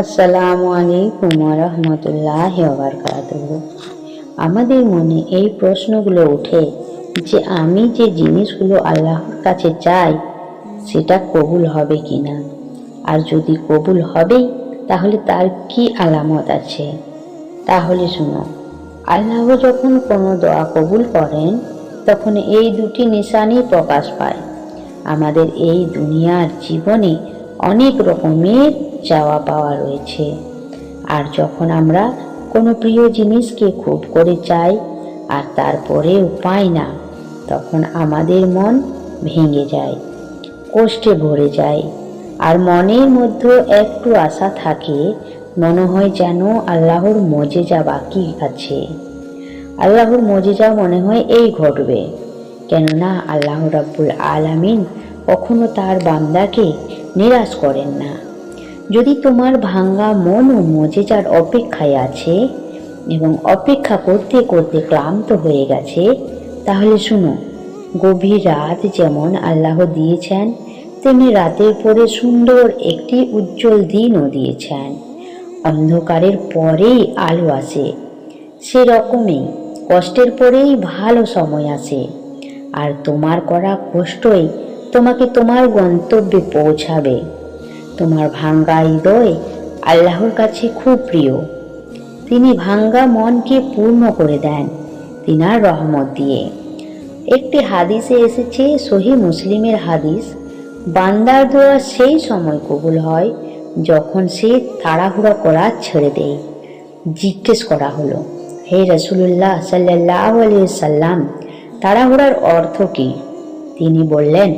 আসসালামু আলাইকুম রহমতুল্লাহ আমাদের মনে এই প্রশ্নগুলো ওঠে যে আমি যে জিনিসগুলো আল্লাহর কাছে চাই, সেটা কবুল হবে কি না আর যদি কবুল হবেই, তাহলে তার কি আলামত আছে? তাহলে শুনো, আল্লাহ যখন কোনো দোয়া কবুল করেন, তখন এই দুটি নিশানি প্রকাশ পায়। আমাদের এই দুনিয়ার জীবনে অনেক রকমের চাওয়া পাওয়া রয়েছে। আর যখন আমরা কোনো প্রিয় জিনিসকে খুব করে চাই আর তারপরেও পাই না, তখন আমাদের মন ভেঙে যায়, কষ্টে ভরে যায়। আর মনের মধ্যে একটু আশা থাকে, মনে হয় যেন আল্লাহর মজেজা বাকি আছে। আল্লাহর মজেজা মনে হয় এই ঘটবে। কেননা আল্লাহ রাব্বুল আলামিন কখনো তার বান্দাকে নিরাশ করেন না। যদি তোমার ভাঙ্গা মন ও মজেজার অপেক্ষায় আছে এবং অপেক্ষা করতে করতে ক্লান্ত হয়ে গেছে, তাহলে শুনো, গভীর রাত যেমন আল্লাহ দিয়েছেন, তেমনি রাতের পরে সুন্দর একটি উজ্জ্বল দিনও দিয়েছেন। অন্ধকারের পরেই আলো আসে সেরকমই কষ্টের পরেই ভালো সময় আসে। আর তোমার করা কষ্টই তোমাকে তোমার গন্তব্যে পৌঁছাবে। তোমার ভাঙ্গা হৃদয় আল্লাহর কাছে খুব প্রিয়। তিনি ভাঙ্গা মনকে পূর্ণ করে দেন, তিনার রহমত দিয়ে। একটি হাদিসে এসেছে, সহি মুসলিমের হাদিস, বান্দার দোয়া সেই সময় কবুল হয় যখন সে তাড়াহুড়া করা ছেড়ে দেয়। জিজ্ঞেস করা হলো, হে রসুল্লাহ সাল্লাহ সাল্লাম, তাড়াহুড়ার অর্থ কী? তিনি বললেন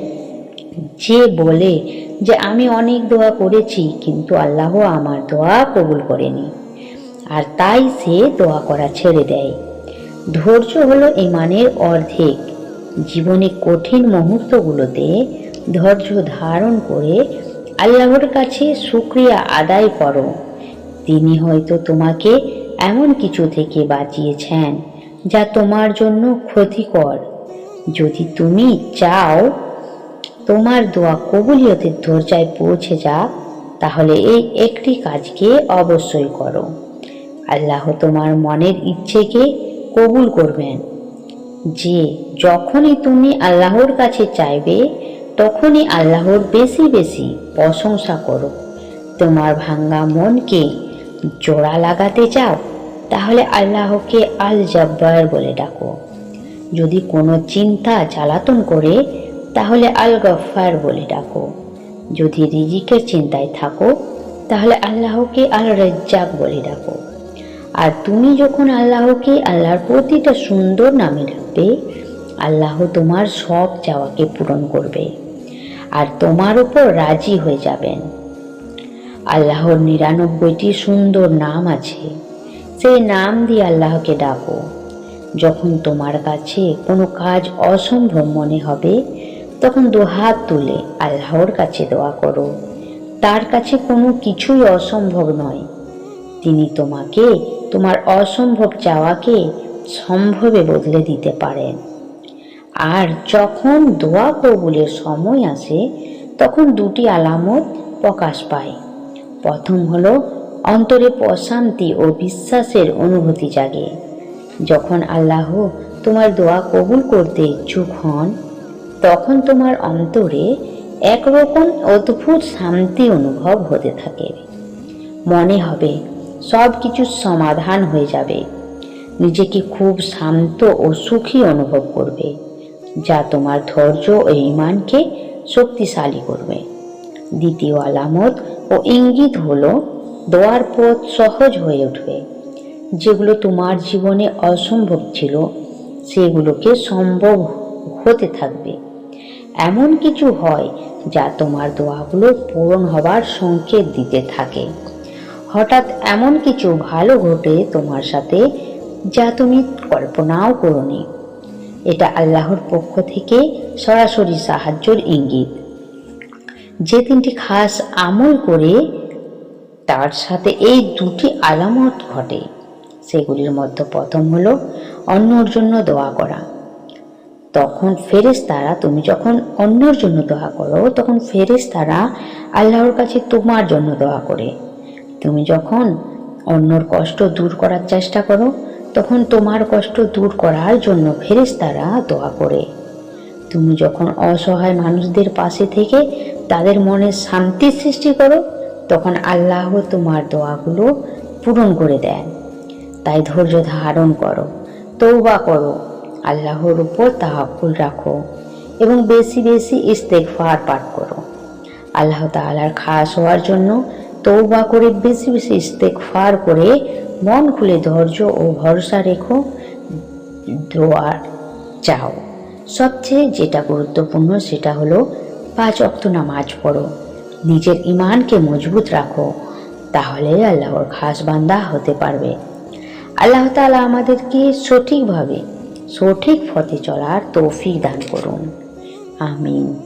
যে বলে যে আমি অনেক দোয়া করেছি, কিন্তু আল্লাহ আমার দোয়া কবুল করেনি। আর তাই সে দোয়া করা ছেড়ে দেয়। ধৈর্য হলো ইমানের অর্ধেক। জীবনে কঠিন মুহূর্তগুলোতে ধৈর্য ধারণ করে আল্লাহর কাছে শুক্রিয়া আদায় করো। তিনি হয়তো তোমাকে এমন কিছু থেকে বাঁচিয়েছেন যা তোমার জন্য ক্ষতিকর। যদি তুমি চাও তোমার দোয়া কবুলিয়তের দরজায় পৌঁছে যাক, তাহলে এই একটি কাজকে অবশ্যই করো। আল্লাহ তোমার মনের ইচ্ছেকে কবুল করবেন। যে যখনই তুমি আল্লাহর কাছে চাইবে, তখনই আল্লাহর বেশি বেশি প্রশংসা করো। তোমার ভাঙ্গা মনকে জোড়া লাগাতে চাও, তাহলে আল্লাহকে আল জব্বার বলে ডাকো। যদি কোনো চিন্তা জ্বালাতন করে তাহলে আল গফার বলে ডাকো। যদি রিজিকের চিন্তায় থাকো, তাহলে আল্লাহকে আল রেজ্জাক বলে ডাকো। আর তুমি যখন আল্লাহকে আল্লাহর প্রতিটা সুন্দর নামে ডাকবে, আল্লাহ তোমার সব চাওয়াকে পূরণ করবে আর তোমার উপর রাজি হয়ে যাবেন। আল্লাহর নিরানব্বইটি সুন্দর নাম আছে, সেই নাম দিয়ে আল্লাহকে ডাকো। যখন তোমার কাছে কোনো কাজ অসম্ভব মনে হবে তখন দুহাত তুলে আল্লাহর কাছে দোয়া করো। তার কাছে কোনো কিছুই অসম্ভব নয়। তিনি তোমাকে, তোমার অসম্ভব চাওয়াকে সম্ভবে বদলে দিতে পারেন। আর যখন দোয়া কবুলের সময় আসে, তখন দুটি আলামত প্রকাশ পায়। প্রথম হলো, অন্তরে প্রশান্তি ও বিশ্বাসের অনুভূতি জাগে। যখন আল্লাহ তোমার দোয়া কবুল করতে ইচ্ছুক হন তখন তোমার অন্তরে একরকম অদ্ভুত শান্তি অনুভব হতে থাকে। মনে হবে সব কিছুর সমাধান হয়ে যাবে। নিজেকে খুব শান্ত ও সুখী অনুভব করবে, যা তোমার ধৈর্য ও ইমানকে শক্তিশালী করবে। দ্বিতীয় আলামত ও ইঙ্গিত হলো, দোয়ার পথ সহজ হয়ে উঠবে। যেগুলো তোমার জীবনে অসম্ভব ছিল, সেগুলোকে সম্ভব হতে থাকবে। এমন কিছু হয় যা তোমার দোয়াগুলো পূরণ হবার সংকেত দিতে থাকে। হঠাৎ এমন কিছু ভালো ঘটে তোমার সাথে যা তুমি কল্পনাও করনি। এটা আল্লাহর পক্ষ থেকে সরাসরি সাহায্যের ইঙ্গিত। যে তিনটি খাস আমল করে তার সাথে এই দুটি আলামত ঘটে। সেগুলির মধ্যে প্রথম হলো অন্যর জন্য দোয়া করা। তখন ফেরেস তারা তুমি যখন অন্যর জন্য দোয়া করো, তখন ফেরেস তারা আল্লাহর কাছে তোমার জন্য দোয়া করে। তুমি যখন অন্যর কষ্ট দূর করার চেষ্টা করো, তখন তোমার কষ্ট দূর করার জন্য ফেরেশতারা দোয়া করে। তুমি যখন অসহায় মানুষদের পাশে থেকে তাদের মনে শান্তি সৃষ্টি করো, তখন আল্লাহ তোমার দোয়াগুলো পূরণ করে দেন। তাই ধৈর্য ধারণ করো তৌবা করো। আল্লাহর উপর তাহাকুল রাখো এবং বেশি বেশি ইস্তেগফার পাঠ করো। আল্লাহ তাআলার খাস হওয়ার জন্য তৌবা করে বেশি বেশি ইস্তেগফার করে মন খুলে ধৈর্য ও ভরসা রেখো দোয়ার চাও। সবচেয়ে যেটা গুরুত্বপূর্ণ সেটা হলো পাঁচ অক্ত নামাজ পড়ো। নিজের ইমানকে মজবুত রাখো, তাহলে আল্লাহর খাস বান্দা হতে পারবে। আল্লাহ তাআলা আমাদেরকে সঠিকভাবে সঠিক পথে চলার তৌফিক দান করুন। আমিন।